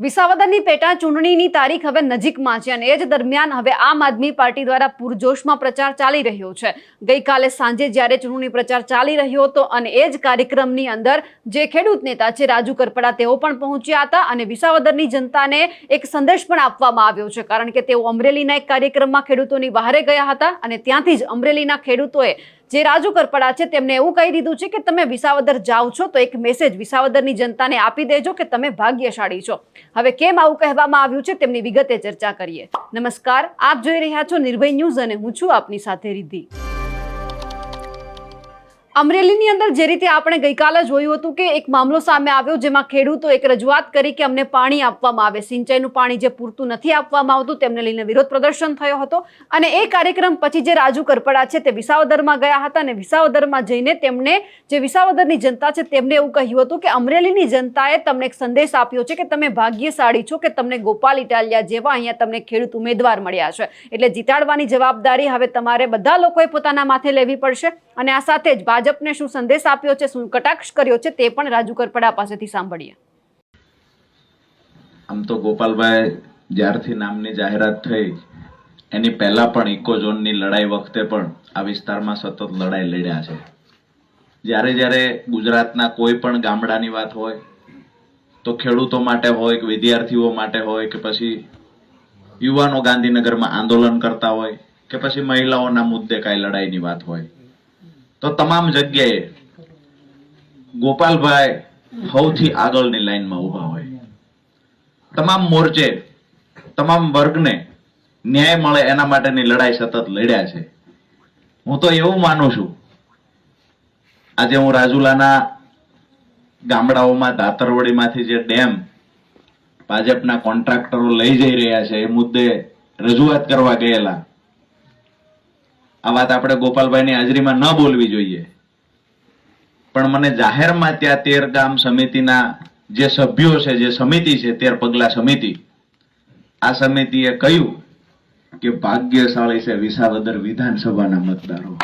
વિસાવદરની પેટા ચૂંટણીની તારીખ હવે નજીકમાં છે અને એ જ દરમિયાન હવે આમ આદમી પાર્ટી દ્વારા પૂરજોશમાં પ્રચાર ચાલી રહ્યો છે. ગઈકાલે સાંજે જ્યારે ચૂંટણી પ્રચાર ચાલી રહ્યો હતો અને એ જ કાર્યક્રમની અંદર જે ખેડૂત નેતા છે રાજુ કરપડા તેઓ પણ પહોંચ્યા હતા અને વિસાવદરની જનતાને એક સંદેશ પણ આપવામાં આવ્યો છે. કારણ કે તેઓ અમરેલીના એક કાર્યક્રમમાં ખેડૂતોની બહારે ગયા હતા અને ત્યાંથી જ અમરેલીના ખેડૂતોએ જે રાજુ કરપડા છે તેમને એવું કહી દીધું છે કે તમે વિસાવદર જાઓ છો, તો એક મેસેજ વિસાવદરની જનતાને આપી દેજો કે તમે ભાગ્યશાળી છો. હવે કેમ આવું કહેવામાં આવ્યું છે, તેમની વિગતે ચર્ચા કરીએ. નમસ્કાર, આપ જોઈ રહ્યા છો નિર્ભય ન્યૂઝ અને હું છું આપની સાથે રિદ્ધિ. અમરેલીની અંદર જે રીતે આપણે ગઈકાલે જોયું હતું કે એક મામલો સામે આવ્યો જેમાં ખેડૂતો એક રજૂઆત કરી કે અમને પાણી આપવામાં આવે. સિંચાઈનું પાણી જે પૂરતું નથી આપવામાં આવતું તેમને લઈને વિરોધ પ્રદર્શન થયો હતો. અને એ કાર્યક્રમ પછી જે રાજુ કરપડા છે તે વિસાવદરમાં ગયા હતા અને વિસાવદરમાં જઈને તેમણે જે વિસાવદરની જનતા છે તેમને એવું કહ્યું હતું કે અમરેલીની જનતાએ તમને એક સંદેશ આપ્યો છે કે તમે ભાગ્યશાળી છો કે તમને ગોપાલ ઇટાલિયા જેવા અહીંયા તમને ખેડૂત ઉમેદવાર મળ્યા છે. એટલે જીતાડવાની જવાબદારી હવે તમારે બધા લોકોએ પોતાના માથે લેવી પડશે અને આ સાથે જ ભાજપને શું સંદેશ આપ્યો છે, શું કટાક્ષ કર્યો છે, તે પણ રાજુ કરપડા પાસેથી સાંભળીએ. આમ તો ગોપાલભાઈ, જ્યારથી નામની જાહેરાત થઈ, એની પહેલા પણ ઇકોઝોનની લડાઈ વખતે પણ આ વિસ્તારમાં સતત લડાઈ લડ્યા છે. જ્યારે જ્યારે ગુજરાતના કોઈ પણ ગામડાની વાત હોય, તો ખેડૂતો માટે હોય કે વિદ્યાર્થીઓ માટે હોય કે પછી યુવાનો ગાંધીનગરમાં આંદોલન કરતા હોય, કે પછી મહિલાઓના મુદ્દે કાંઈ લડાઈની વાત હોય તો તમામ જગ્યાએ ગોપાલભાઈ સૌથી આગળની લાઈનમાં ઊભા હોય. તમામ મોરચે, તમામ વર્ગને ન્યાય મળે એના માટેની લડાઈ સતત લડ્યા છે. હું તો એવું માનું છું, આજે હું રાજુલાના ગામડાઓમાં દાતરવડીમાંથી જે ડેમ ભાજપના કોન્ટ્રાક્ટરો લઈ જઈ રહ્યા છે, એ મુદ્દે રજૂઆત કરવા ગયેલા. આ વાત આપણે ગોપાલભાઈની હાજરીમાં ન બોલવી જોઈએ. પણ મને જાહેરમાં ત્યાં તેર ગામ સમિતિના જે સભ્યો છે, જે સમિતિ છે, તેર પગલા સમિતિ, આ સમિતિએ કહ્યું કે ભાગ્યશાળી છે વિસાવદર વિધાનસભાના મતદારો.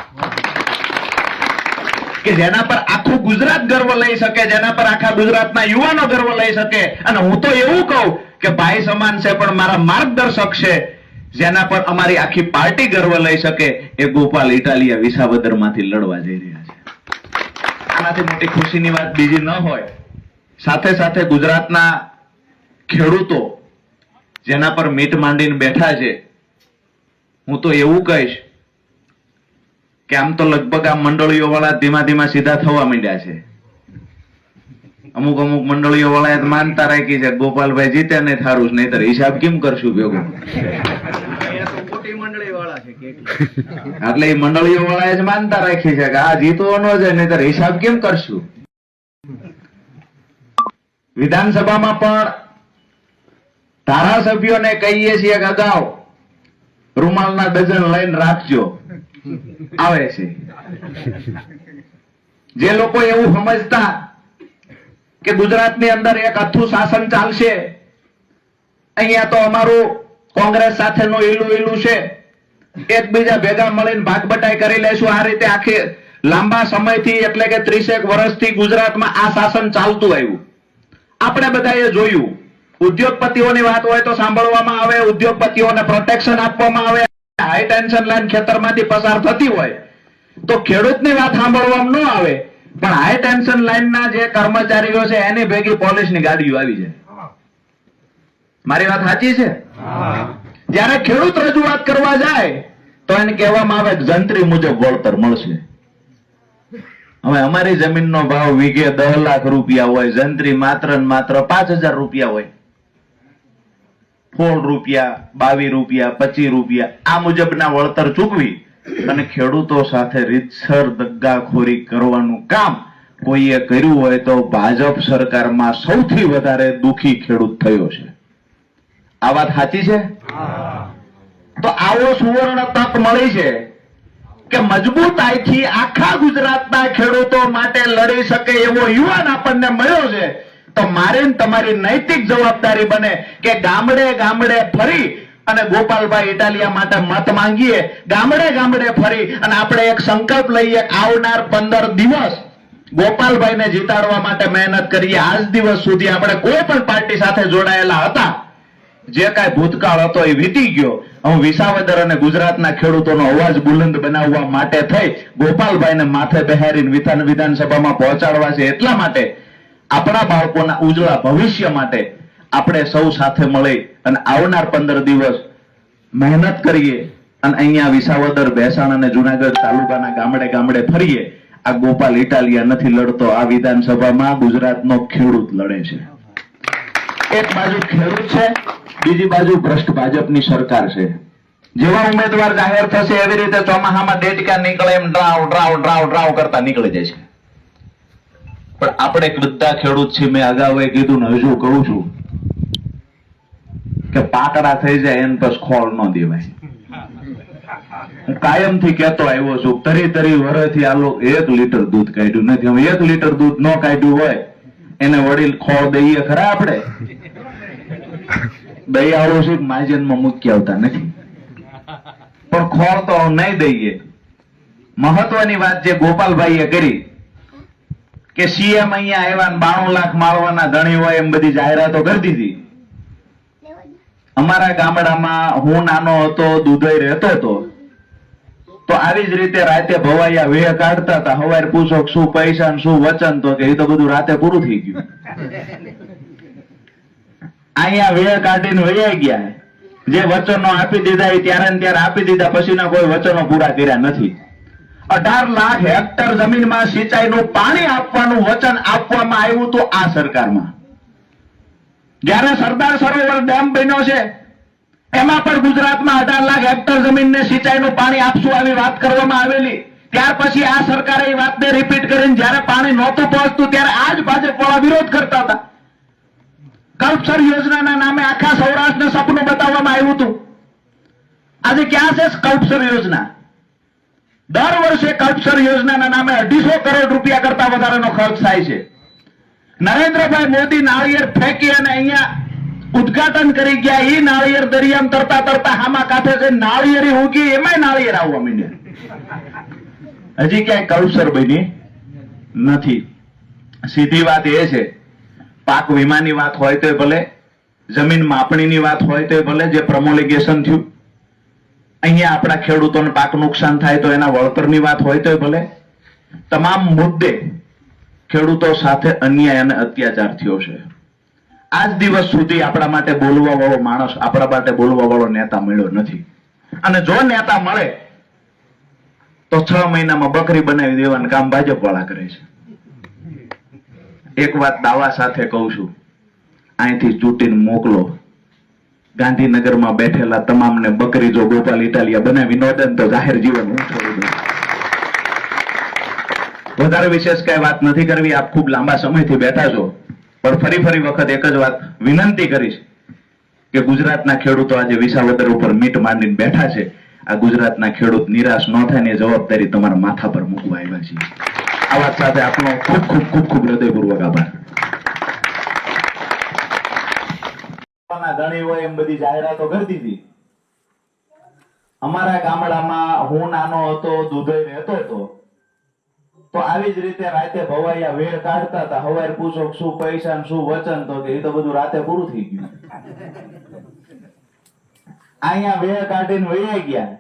કે જેના પર આખું ગુજરાત ગર્વ લઈ શકે, જેના પર આખા ગુજરાતના યુવાનો ગર્વ લઈ શકે. અને હું તો એવું કહું કે ભાઈ સમાન છે, પણ મારા માર્ગદર્શક છે. જેના પર અમારી આખી પાર્ટી ગર્વ લઈ શકે એ ગોપાલ ઇટાલિયા વિસાવદરમાંથી લડવા જઈ રહ્યા છે. આનાથી મોટી ખુશીની વાત બીજી ન હોય. સાથે સાથે ગુજરાતના ખેડૂતો જેના પર મીટ માંડીને બેઠા છે, હું તો એવું કહીશ કે આમ તો લગભગ આ મંડળીઓ વાળા ધીમા ધીમા સીધા થવા માંડ્યા છે. અમુક અમુક મંડળીઓ વાળાએ માનતા રાખી છે ગોપાલભાઈ જીતે ને થારું જ, નહીતર હિસાબ કેમ કરશું ભેગો? એટલે એ મંડળીઓ વાળાએ જ માનતા રાખી છે કે આ જીતવાનો છે નહીતર હિસાબ કેમ કરશું? વિધાનસભામાં પણ ધારાસભ્યોને કહીએ છીએ કે અગાઉ રૂમાલના ડઝન લઈને રાખજો. આવે છે. જે લોકો એવું સમજતા કે ગુજરાતની અંદર એક અથું શાસન ચાલશે. અહીંયા તો અમારું કોંગ્રેસ સાથેનું ઈલું ઈલું છે. એકબીજા ભેગા મળીને ભાગબટાઈ કરી લેશું આ રીતે આખી લાંબા સમયથી એટલે કે ત્રીસેક વર્ષથી ગુજરાતમાં આ શાસન ચાલતું આવ્યું. આપણે બધાએ જોયું. ઉદ્યોગપતિઓની વાત હોય તો સાંભળવામાં આવે, ઉદ્યોગપતિઓને પ્રોટેક્શન આપવામાં આવે હાઈ ટેન્શન લાઈન ખેતરમાંથી પસાર થતી હોય. તો ખેડૂતની વાત સાંભળવામાં ન આવે. પણ હાઈ ટેન્શન લાઈનના જે કર્મચારીઓ છે એની ભેગી પોલીસની ગાડીઓ આવી છે. મારી વાત સાચી છે? જ્યારે ખેડૂત રજૂઆત કરવા જાય તો એને કહેવામાં આવે જંત્રી મુજબ વળતર મળશે. હવે અમારી જમીનનો ભાવ વીઘે દસ લાખ રૂપિયા હોય જંત્રી માત્ર ને માત્ર પાંચ હજાર રૂપિયા હોય. સોળ રૂપિયા બાવીસ રૂપિયા પચીસ રૂપિયા આ મુજબના વળતર ચૂકવી અને ખેડૂતો સાથે રીતસર દગાખોરી કરવાનું કામ કોઈએ કર્યું હોય તો ભાજપ સરકારમાં સૌથી વધારે દુખી ખેડૂત થયો છે. આ વાત સાચી છે? તો આવો સુવર્ણ તક મળી છે કે મજબૂતાઈથી આખા ગુજરાતના ખેડૂતો માટે લડી શકે એવો યુવાન આપણને મળ્યો છે. તો મારે તમારી નૈતિક જવાબદારી બને કે ગામડે ગામડે ફરી અને ગોપાલભાઈ ઇટાલિયા માટે મત માંગીએ, ગામડે ગામડે ફરી અને આપણે એક સંકલ્પ લઈએ આવનાર પંદર દિવસ ગોપાલભાઈને જીતાડવા માટે મહેનત કરીએ. આજ દિવસ સુધી આપણે કોઈ પણ પાર્ટી સાથે જોડાયેલા હતા, જે કાંઈ ભૂતકાળ હતો એ વીતી ગયો. હું વિસાવદર અને ગુજરાતના ખેડૂતોનો અવાજ બુલંદ બનાવવા માટે થઈ, ગોપાલભાઈને માથે બહેરીને વિધાન વિધાનસભામાં પહોંચાડવા છે એટલા માટે, આપણા બાળકોના ઉજળા ભવિષ્ય માટે આપણે સૌ સાથે મળી અને આવનાર પંદર દિવસ મહેનત કરીએ અને અહીંયા વિસાવદર, ભેસાણ અને જુનાગઢ તાલુકાના ગામડે ગામડે ફરીએ. આ ગોપાલ ઇટાલિયા નથી લડતો. આ વિધાનસભામાં ગુજરાતનો ખેડૂત લડે છે. એક બાજુ ખેડૂત છે, બીજી બાજુ ભ્રષ્ટ ભાજપની સરકાર છે. જેવા ઉમેદવાર જાહેર થશે એવી રીતે ચોમાહામાં ડેટકા નીકળે એમ ડ્રાવ ડ્રાવ ડ્રાવ ડ્રાવ કરતા નીકળી જાય છે. પણ આપણે બધા ખેડૂત છીએ. મેં અગાઉ એ કીધું ને હજુ કહું છું. કે પાકડા થઈ જાય એને પછી ખોળ ન દેવાય. હું કાયમથી કેતો આવ્યો છું, તરી તરી વર્ષથી આ લોકો એક લીટર દૂધ કાઢ્યું નથી. હવે એક લીટર દૂધ ન કાઢ્યું હોય, એને વડીલ ખોળ દઈએ ખરા આપણે? દઈ આવો છું માજનમાં મૂકી આવતા નથી. પણ ખોળ તો નહીં દઈએ. મહત્વની વાત જે ગોપાલભાઈએ કરી, કે સીએમ અહીંયા આવ્યા બાણું લાખ માળવાના ધણી હોય એમ બધી જાહેરાતો કરી દીધી. અમારા ગામડામાં હું નાનો હતો દુધઈ રહેતો હતો, તો આવી જ રીતે રાતે ભવાયા વેહ કાઢતા હતા. હવાર પૂછો શું પૈસા શું વચન, તો કે એ તો બધું રાતે પૂરું થઈ ગયું. અહીંયા વેહ કાઢીને વૈયા ગયા. જે વચનો આપી દીધા એ ત્યારે ને ત્યારે આપી દીધા, પછીના કોઈ વચનો પૂરા કર્યા નથી. અઢાર લાખ હેક્ટર જમીનમાં સિંચાઈનું પાણી આપવાનું વચન આપવામાં આવ્યું હતું આ સરકારમાં. જ્યારે સરદાર સરોવર ડેમ બન્યો છે, એમાં પણ ગુજરાતમાં અઢાર લાખ હેક્ટર જમીનને સિંચાઈનું પાણી આપશું આવી વાત કરવામાં આવેલી. ત્યાર પછી આ સરકારે એ વાતને રિપીટ કરીને જ્યારે પાણી નહોતું પહોંચતું, ત્યારે આ જ ભાજપવાળા વિરોધ કરતા હતા. કલ્પસર યોજનાના નામે આખા સૌરાષ્ટ્રને સપનું બતાવવામાં આવ્યું હતું. આજે ક્યાં છે કલ્પસર યોજના? દર વર્ષે કલ્પસર યોજનાના નામે અઢીસો કરોડ રૂપિયા કરતા વધારેનો ખર્ચ થાય છે. નરેન્દ્રભાઈ મોદી નાળિયેર ફેંકી અને અહીંયા ઉદઘાટન કરી ગયા. એ નાળિયેર દરિયામ તરતા તરતા હામા કાંઠે છે. નાળિયેરી ઉગી એમાંય નાળિયેર આવવા માંડ્યા હજી ક્યાંય કલ્પસર બની નથી. સીધી વાત એ છે. પાક વીમાની વાત હોય તો ભલે, જમીન માપણીની વાત હોય તો ભલે, જે પ્રમોલિગેશન થયું. અહીંયા આપણા ખેડૂતોને પાક નુકસાન થાય તો એના વળતરની વાત હોય તો ભલે. તમામ મુદ્દે ખેડૂતો સાથે અન્યાય અને અત્યાચાર થયો છે. આજ દિવસ સુધી આપણા માટે બોલવા વાળો માણસ આપણા માટે બોલવા વાળો નેતા મળ્યો નથી. અને જો નેતા મળે, તો છ મહિનામાં બકરી બનાવી દેવાનું કામ ભાજપ વાળા કરે છે. એક વાત દાવા સાથે કહું છું. અહીંથી ચૂંટીને મોકલો. ગાંધીનગરમાં બેઠેલા તમામને બકરી જો ગોપાલ ઇટાલિયા બનાવી, ન દે તો જાહેર જીવન હું છોડી દઉં. વધારે વિશેષ કઈ વાત નથી કરવી. આપ ખૂબ લાંબા સમયથી બેઠા છો. પણ ફરી ફરી વખત એક જ વાત વિનંતી કરીશ કે ગુજરાતના ખેડૂતો આજે વિસાવદર ઉપર મીટ માંડીને બેઠા છે. આ ગુજરાતના ખેડૂત નિરાશ ન થાય ને જવાબદારી તમારા માથા પર મૂકવા આવ્યા છીએ. આ વાત સાથે આપનો ખૂબ ખૂબ ખૂબ ખૂબ હૃદયપૂર્વક આભાર. ધણી હોય એમ બધી જાહેરાતો કરતી હતી અમારા ગામડામાં હું નાનો હતો, દુધઈ રહેતો હતો. તો આવી જ રીતે રાતે ભવાઈયા વેળ કાઢતા હતા. હવાર પૂછો શું પૈસા શું વચન તો કે એ તો બધું રાતે પૂરું થઈ ગયું. અહીંયા વેળ કાઢીને વૈયા ગયા.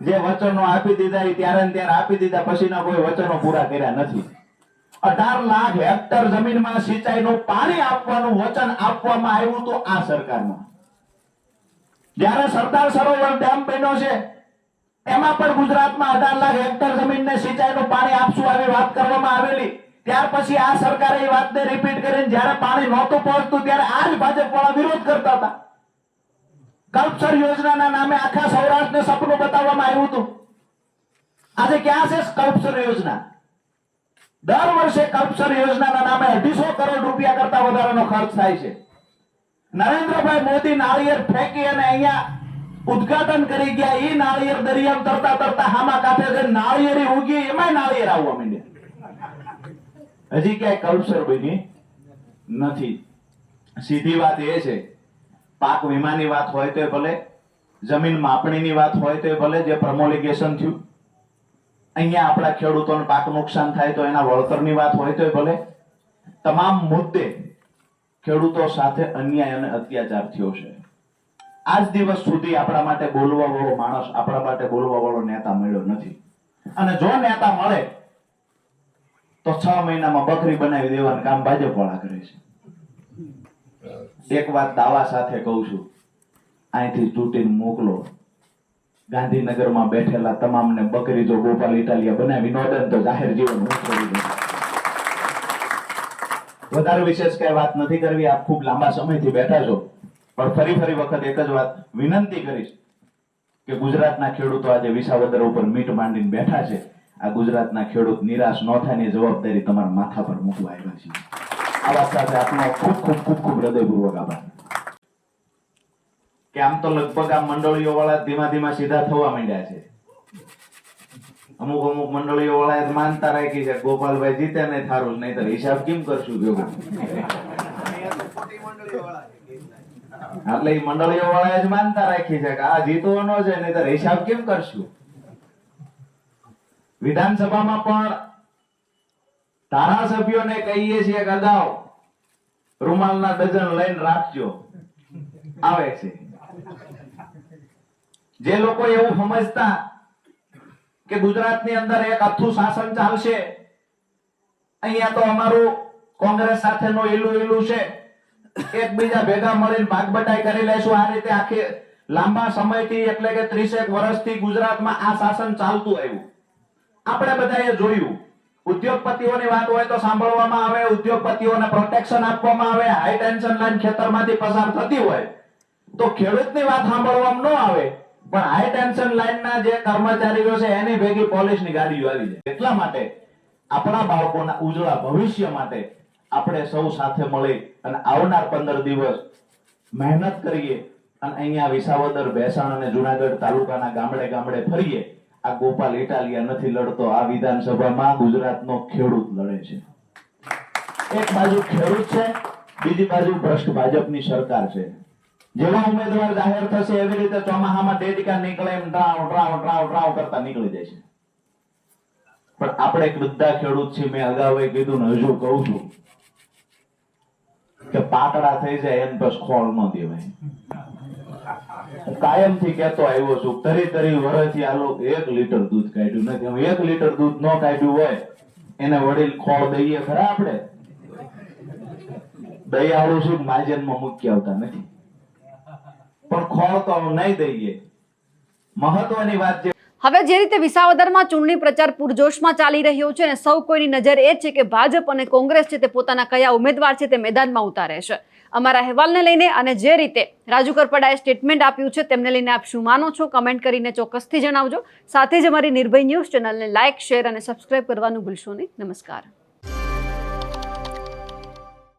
જે વચનો આપી દીધા એ ત્યારે ત્યારે આપી દીધા. પછીના કોઈ વચનો પૂરા કર્યા નથી. અઢાર લાખ હેક્ટર જમીનમાં સિંચાઈનું પાણી આપવાનું વચન આપવામાં આવ્યું તો આ સરકારમાં. જ્યારે સરદાર સરોવર ડેમ બન્યો છે એમાં પણ ગુજરાતમાં અઢાર લાખ હેક્ટર જમીનને સિંચાઈનું પાણી આપશું આવી વાત કરવામાં આવેલી. ત્યાર પછી આ સરકારે એ વાતને રિપીટ કરીને જ્યારે પાણી નહોતું પહોંચતું ત્યારે આ જ ભાજપવાળા વિરોધ કરતા હતા. કલ્પસર યોજનાના નામે આખા સૌરાષ્ટ્રને સપનું બતાવવામાં આવ્યું હતું. આજે ક્યાં છે કલ્પસર યોજના? દર વર્ષે કલ્પસર યોજનાના નામે અઢીસો કરોડ રૂપિયા કરતા વધારાનો ખર્ચ થાય છે. નરેન્દ્રભાઈ મોદી નાળિયેર ફેંકી અને અહીંયા ઉદ્ઘાટન કરી ગયા. એ નાળિયેર દરિયા તરતા તરતા હામા કાંઠે નાળિયેરી ઉગી, એમાંય નાળિયેર આવવા માંડ્યા. હજી ક્યાંય કલ્પસર બની નથી. સીધી વાત એ છે, પાક વીમાની વાત હોય તો ભલે, જમીન માપણીની વાત હોય તો ભલે, જે પ્રમોલિગેશન થયું. અહીંયા આપણા ખેડૂતોને પાક નુકસાન થાય તો એના વળતરની વાત હોય તો ભલે. તમામ મુદ્દે ખેડૂતો સાથે અન્યાય અને અત્યાચાર થયો છે. આજ દિવસ સુધી આપણા માટે બોલવા વાળો માણસ આપણા માટે બોલવા વાળો નેતા મળ્યો નથી. અને જો નેતા મળે, તો છ મહિનામાં બકરી બનાવી દેવાનું કામ ભાજપ વાળા કરે છે. એક વાત દાવા સાથે કહું છું. અહીંથી ચૂંટીને મોકલો. ગાંધીનગરમાં બેઠેલા તમામને બકરી જો ગોપાલ ઇટાલિયા બનાવી નોદન તો જાહેર જીવન વધારે વિશેષ કઈ વાત નથી કરવી. આપ ખૂબ લાંબા સમયથી બેઠા છો. પણ ફરી ફરી વખત એક જ વાત વિનંતી કરીશ કે ગુજરાતના ખેડૂતો આજે વિસાવદર ઉપર મીટ માંડીને બેઠા છે. આ ગુજરાતના ખેડૂત નિરાશ ન થાયની જવાબદારી તમારા માથા પર મૂકવા આવ્યા છે. આ વાત સાથે આપનો ખૂબ ખૂબ ખૂબ ખૂબ હૃદયપૂર્વક આભાર. કે આમ તો લગભગ આ મંડળીઓ વાળા ધીમા ધીમા સીધા થવા માંડ્યા છે. અમુક અમુક મંડળીઓ વાળા એ માનતા રાખી છે ગોપાલભાઈ જીતે નહીં થારું નહીં તો હિસાબ કેમ કરશું ભેગું? એટલે એ મંડળીઓ વાળા જ માનતા રાખી છે કે આ જીતવાનો છે નહીં હિસાબ કેમ કરશું? વિધાનસભામાં પણ ધારાસભ્યોને કહીએ છીએ કે અગાઉ રૂમાલના ડઝન લઈને રાખજો. આવે છે. જે લોકો એવું સમજતા કે ગુજરાતની અંદર એક અથું શાસન ચાલશે, અહીંયા તો અમારું કોંગ્રેસ સાથેનો ઈલું ઈલું છે. એકબીજા ભેગા મળીને ભાગબટાઈ કરી લેશું. આ રીતે આખી લાંબા સમયથી એટલે કે ત્રીસેક વર્ષથી ગુજરાતમાં આ શાસન ચાલતું આવ્યું. આપણે બધાએ જોયું. ઉદ્યોગપતિઓની વાત હોય તો સાંભળવામાં આવે, ઉદ્યોગપતિઓને પ્રોટેક્શન આપવામાં આવે હાઈ ટેન્શન લાઈન ખેતરમાંથી પસાર થતી હોય તો ખેડૂતની વાત સાંભળવામાં ન આવે, પણ હાઈ ટેન્શન લાઈનના જે કર્મચારીઓ છે એની ભેગી પોલીસની ગાડીઓ આવી જાય. એટલા માટે આપણા બાળકોના ઉજળા ભવિષ્ય માટે આપણે સૌ સાથે મળી અને આવનાર પંદર દિવસ મહેનત કરીએ અને અહીંયા વિસાવદર, ભેસાણ અને જુનાગઢ તાલુકાના ગામડે ગામડે ફરીએ. આ ગોપાલ ઇટાલિયા નથી લડતો. આ વિધાનસભામાં ગુજરાતનો ખેડૂત લડે છે. એક બાજુ ખેડૂત છે, બીજી બાજુ ભ્રષ્ટ ભાજપની સરકાર છે. જેવા ઉમેદવાર જાહેર થશે એવી રીતે ચોમાહામાં ડેડિકા નીકળે એમ ડ્રાવ ડ્રાવ ડ્રાવ ડ્રાવ કરતા નીકળી જાય છે. પણ આપણે એક બધા ખેડૂત છીએ, મેં અગાઉ કીધું ને હજુ કહું છું. કે પાતળા થઈ જાય એમ બસ ખોળ ન દેવાય. હું કાયમથી કેતો આવ્યો છું, તરી તરી વર્ષથી આ લોકો એક લીટર દૂધ કાઢ્યું. નથી હું એક લીટર દૂધ ન કાઢ્યું હોય, એને વડીલ ખોળ દઈએ ખરા આપણે? દયાળુ છું માજનમાં મૂકી આવતા નથી. પણ ખોળ તો નહીં દઈએ. મહત્વની વાત જે હવે જે રીતે વિસાવદરમાં ચૂંટણી પ્રચાર પૂરજોશમાં ચાલી રહ્યો છે અને સૌ કોઈની નજર એ છે કે ભાજપ અને કોંગ્રેસ છે તે પોતાના કયા ઉમેદવાર છે તે મેદાનમાં ઉતારે છે. અમારા અહેવાલને લઈને અને જે રીતે રાજુ કરપડાએ સ્ટેટમેન્ટ આપ્યું છે તેમને લઈને આપ શું માનો છો? કમેન્ટ કરીને ચોક્કસથી જણાવજો. સાથે જ અમારી નિર્ભય ન્યૂઝ ચેનલને લાઇક, શેર અને સબસ્ક્રાઇબ કરવાનું ભૂલશો નહીં. નમસ્કાર.